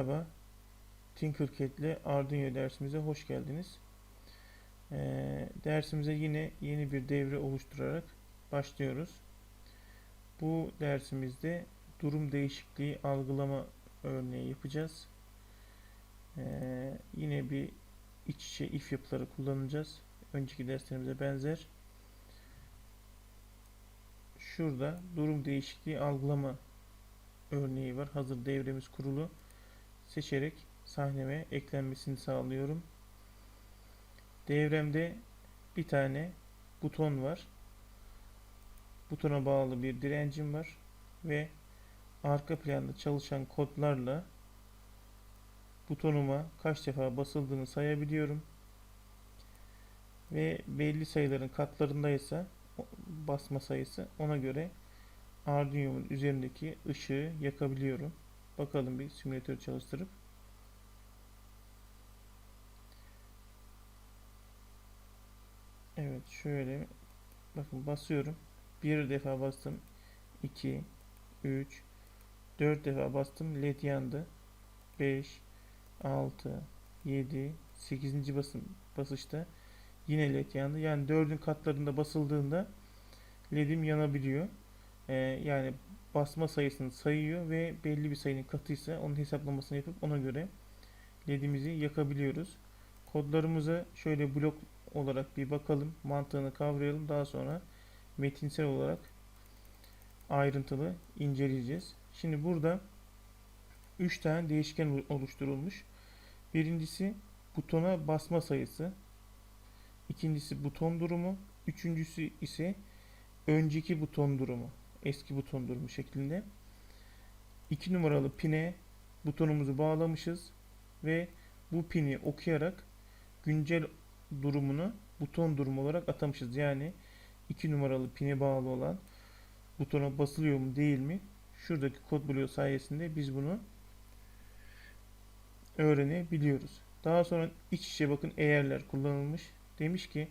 Merhaba, Tinkercad'le Arduino dersimize hoş geldiniz. Ee, dersimize yine yeni bir devre oluşturarak başlıyoruz. Bu dersimizde durum değişikliği algılama örneği yapacağız. Ee, yine bir iç içe if yapıları kullanacağız. Önceki derslerimize benzer. Şurada durum değişikliği algılama örneği var. Hazır devremiz kurulu. Seçerek sahneme eklenmesini sağlıyorum. Devremde bir tane buton var. Butona bağlı bir direncim var ve arka planda çalışan kodlarla butonuma kaç defa basıldığını sayabiliyorum. Ve belli sayıların katlarındaysa basma sayısı ona göre Arduino'nun üzerindeki ışığı yakabiliyorum. Bakalım bir simülatör çalıştırıp. Evet şöyle bakın basıyorum. Bir defa bastım. 2 3 4 defa bastım. LED yandı. 5 6 7 8. basım basışta yine led yandı. Yani 4'ün katlarında basıldığında led'im yanabiliyor. Ee, yani basma sayısını sayıyor ve belli bir sayının katıysa onun hesaplamasını yapıp ona göre ledimizi yakabiliyoruz. Kodlarımıza şöyle blok olarak bir bakalım. Mantığını kavrayalım. Daha sonra metinsel olarak ayrıntılı inceleyeceğiz. Şimdi burada 3 tane değişken oluşturulmuş. Birincisi butona basma sayısı. ikincisi buton durumu. Üçüncüsü ise önceki buton durumu. Eski buton durumu şeklinde. 2 numaralı pine butonumuzu bağlamışız ve bu pini okuyarak güncel durumunu buton durumu olarak atamışız. Yani 2 numaralı pine bağlı olan butona basılıyor mu değil mi? Şuradaki kod bloğu sayesinde biz bunu öğrenebiliyoruz. Daha sonra iç içe bakın eğerler kullanılmış. Demiş ki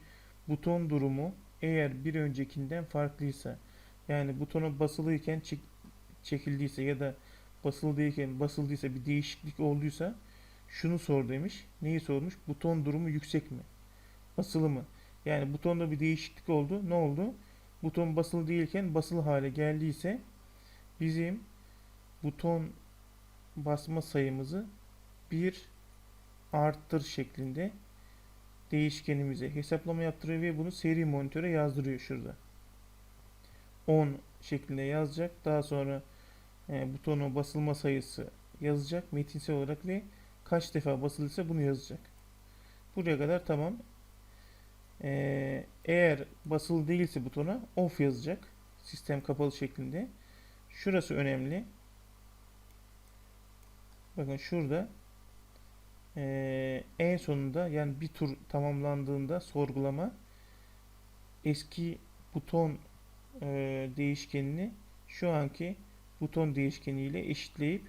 buton durumu eğer bir öncekinden farklıysa yani butona basılıyken çek, çekildiyse ya da basıldıyken basıldıysa bir değişiklik olduysa şunu sor demiş. Neyi sormuş? Buton durumu yüksek mi? Basılı mı? Yani butonda bir değişiklik oldu. Ne oldu? Buton basılı değilken basılı hale geldiyse bizim buton basma sayımızı bir arttır şeklinde değişkenimize hesaplama yaptırıyor ve bunu seri monitöre yazdırıyor şurada. 10 şeklinde yazacak. Daha sonra e, butonun basılma sayısı yazacak metinsel olarak ve kaç defa basılırsa bunu yazacak. Buraya kadar tamam. Ee, eğer basılı değilse butona off yazacak. Sistem kapalı şeklinde. Şurası önemli. Bakın şurada ee, en sonunda yani bir tur tamamlandığında sorgulama eski buton e, değişkenini şu anki buton değişkeniyle eşitleyip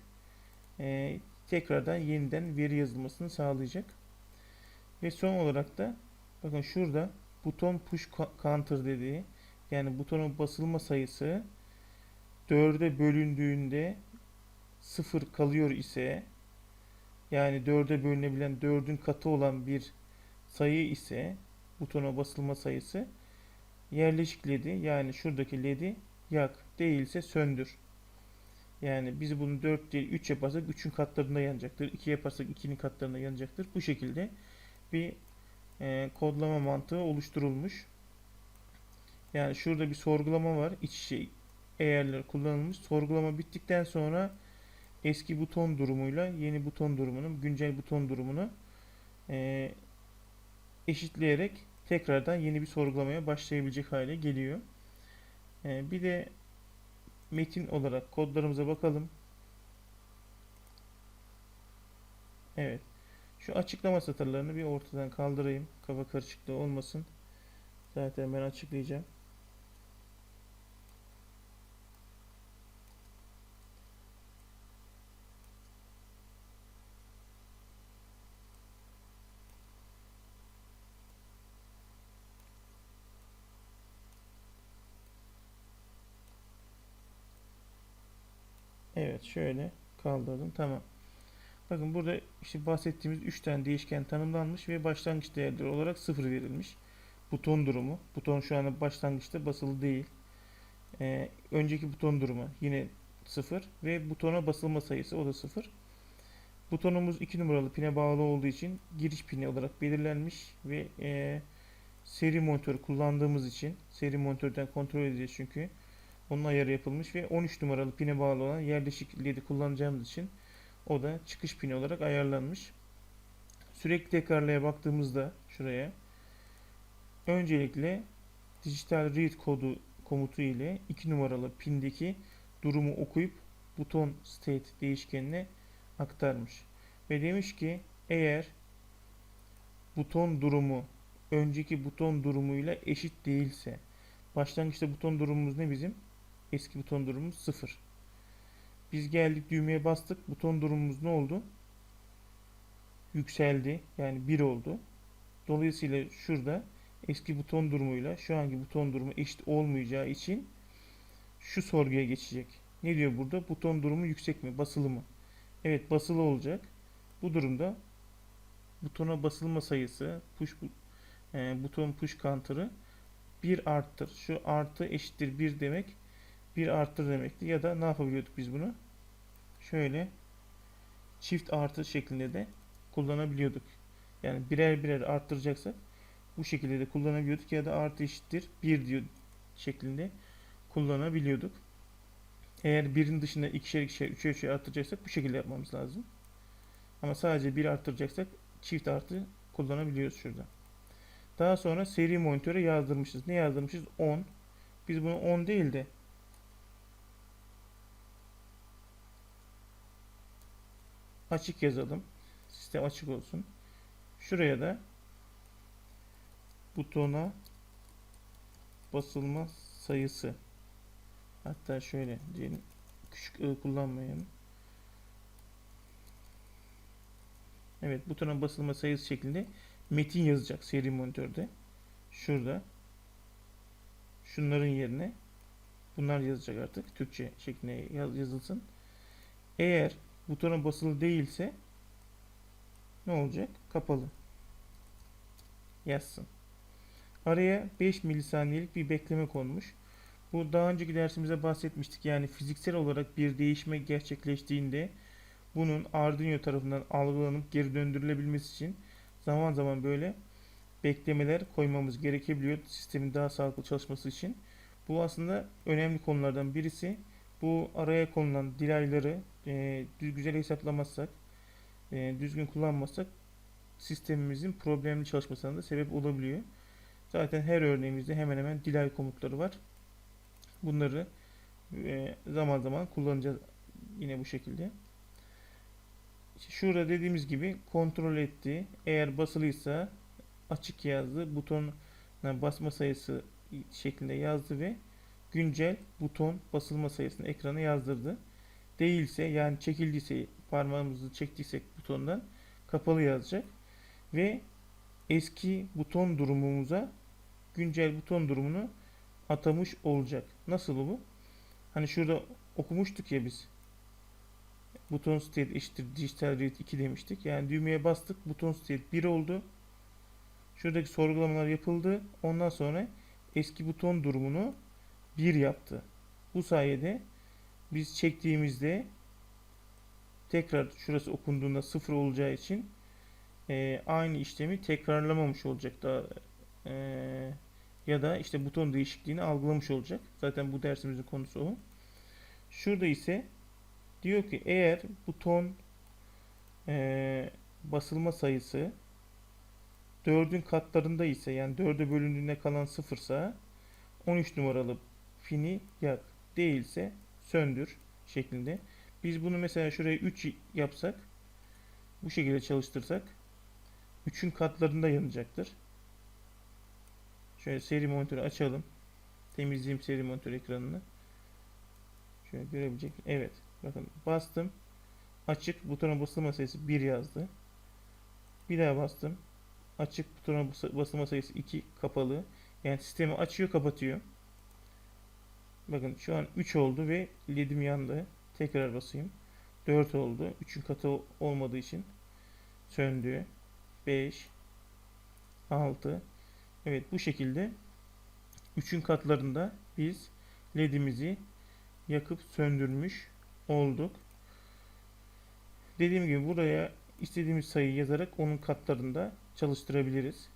e, tekrardan yeniden veri yazılmasını sağlayacak. Ve son olarak da bakın şurada buton push counter dediği yani butonun basılma sayısı 4'e bölündüğünde 0 kalıyor ise yani 4'e bölünebilen 4'ün katı olan bir sayı ise butona basılma sayısı yerleşik ledi yani şuradaki ledi yak değilse söndür. Yani biz bunu 4 değil 3 yaparsak 3'ün katlarında yanacaktır. 2 yaparsak 2'nin katlarında yanacaktır. Bu şekilde bir e, kodlama mantığı oluşturulmuş. Yani şurada bir sorgulama var. İç içe eğerler kullanılmış. Sorgulama bittikten sonra eski buton durumuyla yeni buton durumunun güncel buton durumunu e, eşitleyerek tekrardan yeni bir sorgulamaya başlayabilecek hale geliyor. E, bir de metin olarak kodlarımıza bakalım. Evet. Şu açıklama satırlarını bir ortadan kaldırayım. Kafa karışıklığı olmasın. Zaten ben açıklayacağım. Evet şöyle kaldırdım. Tamam. Bakın burada işte bahsettiğimiz 3 tane değişken tanımlanmış ve başlangıç değerleri olarak 0 verilmiş. Buton durumu. Buton şu anda başlangıçta basılı değil. Ee, önceki buton durumu yine 0 ve butona basılma sayısı o da 0. Butonumuz 2 numaralı pine bağlı olduğu için giriş pini olarak belirlenmiş ve e, seri monitör kullandığımız için seri monitörden kontrol edeceğiz çünkü onun ayarı yapılmış ve 13 numaralı pine bağlı olan yerleşik LED'i kullanacağımız için o da çıkış pini olarak ayarlanmış. Sürekli tekrarlaya baktığımızda şuraya öncelikle dijital read kodu komutu ile 2 numaralı pindeki durumu okuyup buton state değişkenine aktarmış. Ve demiş ki eğer buton durumu önceki buton durumuyla eşit değilse başlangıçta buton durumumuz ne bizim? Eski buton durumumuz 0. Biz geldik düğmeye bastık. Buton durumumuz ne oldu? Yükseldi. Yani 1 oldu. Dolayısıyla şurada eski buton durumuyla şu anki buton durumu eşit olmayacağı için şu sorguya geçecek. Ne diyor burada? Buton durumu yüksek mi? Basılı mı? Evet basılı olacak. Bu durumda butona basılma sayısı push e, buton push counter'ı 1 arttır. Şu artı eşittir 1 demek 1 arttır demekti. Ya da ne yapabiliyorduk biz bunu? Şöyle çift artı şeklinde de kullanabiliyorduk. Yani birer birer arttıracaksak bu şekilde de kullanabiliyorduk ya da artı eşittir 1 diyor şeklinde kullanabiliyorduk. Eğer birin dışında ikişer ikişer üçer üçer arttıracaksak bu şekilde yapmamız lazım. Ama sadece bir arttıracaksak çift artı kullanabiliyoruz şurada. Daha sonra seri monitöre yazdırmışız. Ne yazdırmışız? 10. Biz bunu 10 değil de açık yazalım. Sistem açık olsun. Şuraya da butona basılma sayısı hatta şöyle diyelim küçük ı kullanmayalım. Evet butona basılma sayısı şeklinde metin yazacak seri monitörde. Şurada şunların yerine bunlar yazacak artık. Türkçe şeklinde yaz, yazılsın. Eğer butona basılı değilse ne olacak? Kapalı. Yazsın. Araya 5 milisaniyelik bir bekleme konmuş. Bu daha önceki dersimizde bahsetmiştik. Yani fiziksel olarak bir değişme gerçekleştiğinde bunun Arduino tarafından algılanıp geri döndürülebilmesi için zaman zaman böyle beklemeler koymamız gerekebiliyor sistemin daha sağlıklı çalışması için. Bu aslında önemli konulardan birisi. Bu araya konulan delayları e, güzel hesaplamazsak, e, düzgün kullanmazsak sistemimizin problemli çalışmasına da sebep olabiliyor. Zaten her örneğimizde hemen hemen delay komutları var. Bunları e, zaman zaman kullanacağız yine bu şekilde. Şurada dediğimiz gibi kontrol etti. Eğer basılıysa açık yazdı. Butona basma sayısı şeklinde yazdı ve güncel buton basılma sayısını ekrana yazdırdı. Değilse yani çekildiyse parmağımızı çektiysek butondan kapalı yazacak ve eski buton durumumuza güncel buton durumunu atamış olacak. Nasıl bu? Hani şurada okumuştuk ya biz. Buton state eşittir digital read 2 demiştik. Yani düğmeye bastık. Buton state 1 oldu. Şuradaki sorgulamalar yapıldı. Ondan sonra eski buton durumunu 1 yaptı. Bu sayede biz çektiğimizde tekrar şurası okunduğunda 0 olacağı için e, aynı işlemi tekrarlamamış olacak da e, ya da işte buton değişikliğini algılamış olacak. Zaten bu dersimizin konusu o. Şurada ise diyor ki eğer buton e, basılma sayısı 4'ün katlarında ise yani 4'e bölündüğünde kalan sıfırsa 13 numaralı pini yak. Değilse söndür şeklinde. Biz bunu mesela şuraya 3 yapsak bu şekilde çalıştırsak 3'ün katlarında yanacaktır. Şöyle seri monitörü açalım. Temizleyeyim seri monitör ekranını. Şöyle görebilecek. Evet. Bakın bastım. Açık butona basılma sayısı 1 yazdı. Bir daha bastım. Açık butona bas- basılma sayısı 2 kapalı. Yani sistemi açıyor kapatıyor. Bakın şu an 3 oldu ve ledim yandı. Tekrar basayım. 4 oldu. 3'ün katı olmadığı için söndü. 5 6 Evet bu şekilde 3'ün katlarında biz ledimizi yakıp söndürmüş olduk. Dediğim gibi buraya istediğimiz sayıyı yazarak onun katlarında çalıştırabiliriz.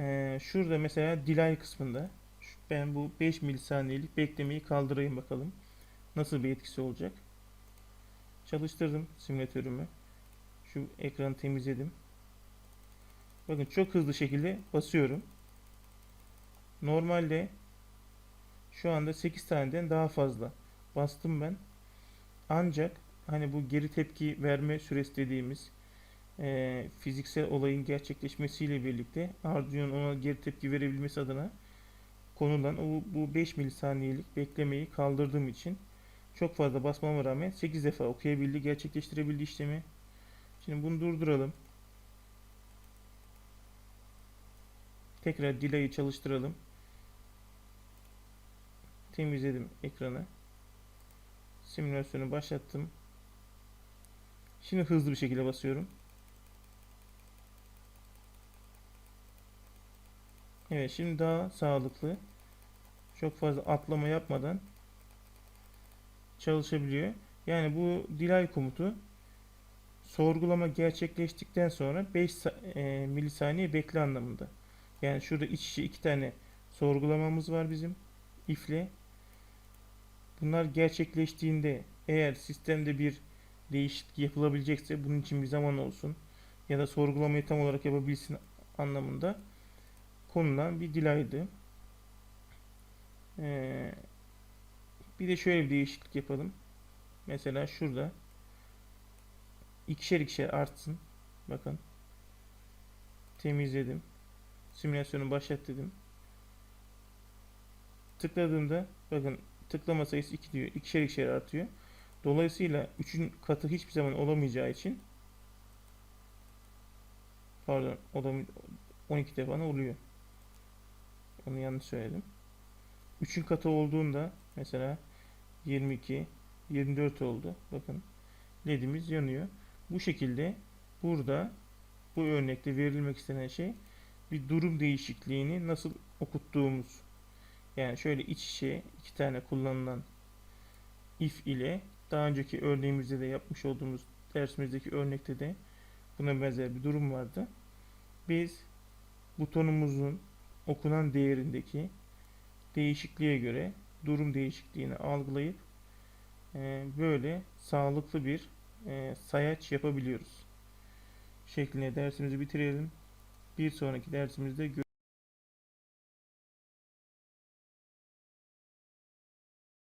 Ee, şurada mesela delay kısmında ben bu 5 milisaniyelik beklemeyi kaldırayım bakalım. Nasıl bir etkisi olacak? Çalıştırdım simülatörümü. Şu ekranı temizledim. Bakın çok hızlı şekilde basıyorum. Normalde şu anda 8 taneden daha fazla bastım ben. Ancak hani bu geri tepki verme süresi dediğimiz e, fiziksel olayın gerçekleşmesiyle birlikte Arduino'nun ona geri tepki verebilmesi adına konulan o, bu 5 milisaniyelik beklemeyi kaldırdığım için çok fazla basmama rağmen 8 defa okuyabildi, gerçekleştirebildi işlemi. Şimdi bunu durduralım. Tekrar delay'i çalıştıralım. Temizledim ekranı. Simülasyonu başlattım. Şimdi hızlı bir şekilde basıyorum. Evet şimdi daha sağlıklı. Çok fazla atlama yapmadan çalışabiliyor. Yani bu delay komutu sorgulama gerçekleştikten sonra 5 sa- e, milisaniye bekle anlamında. Yani şurada iç içe iki tane sorgulamamız var bizim if'le. Bunlar gerçekleştiğinde eğer sistemde bir değişiklik yapılabilecekse bunun için bir zaman olsun ya da sorgulamayı tam olarak yapabilsin anlamında konulan bir delay'dı. Ee, bir de şöyle bir değişiklik yapalım. Mesela şurada ikişer ikişer artsın. Bakın. Temizledim. Simülasyonu başlat dedim. Tıkladığımda bakın tıklama sayısı 2 diyor. İkişer ikişer artıyor. Dolayısıyla 3'ün katı hiçbir zaman olamayacağı için pardon olam 12 defa oluyor. Onu yanlış söyledim. 3'ün katı olduğunda mesela 22 24 oldu. Bakın ledimiz yanıyor. Bu şekilde burada bu örnekte verilmek istenen şey bir durum değişikliğini nasıl okuttuğumuz. Yani şöyle iç içe iki tane kullanılan if ile daha önceki örneğimizde de yapmış olduğumuz dersimizdeki örnekte de buna benzer bir durum vardı. Biz butonumuzun okunan değerindeki değişikliğe göre durum değişikliğini algılayıp e, böyle sağlıklı bir e, sayaç yapabiliyoruz. Şeklinde dersimizi bitirelim. Bir sonraki dersimizde görüşürüz.